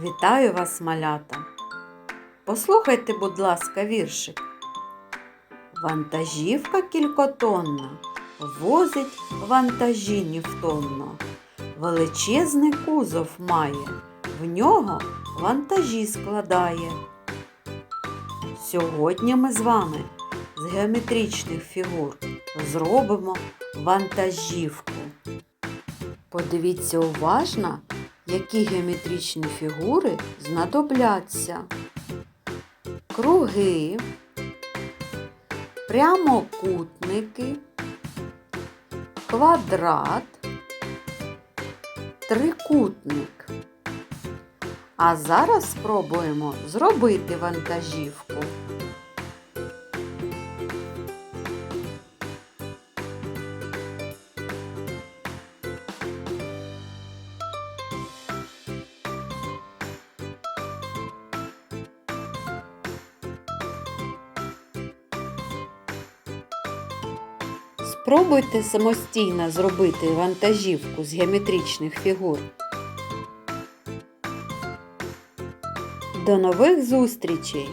Вітаю вас, малята! Послухайте, будь ласка, віршик. Вантажівка кількотонна возить вантажі невтомно. Величезний кузов має, в нього вантажі складає. Сьогодні ми з вами з геометричних фігур зробимо вантажівку. Подивіться уважно, які геометричні фігури знадобляться. Круги, прямокутники, квадрат, трикутник. А зараз спробуємо зробити вантажівку. Спробуйте самостійно зробити вантажівку з геометричних фігур. До нових зустрічей!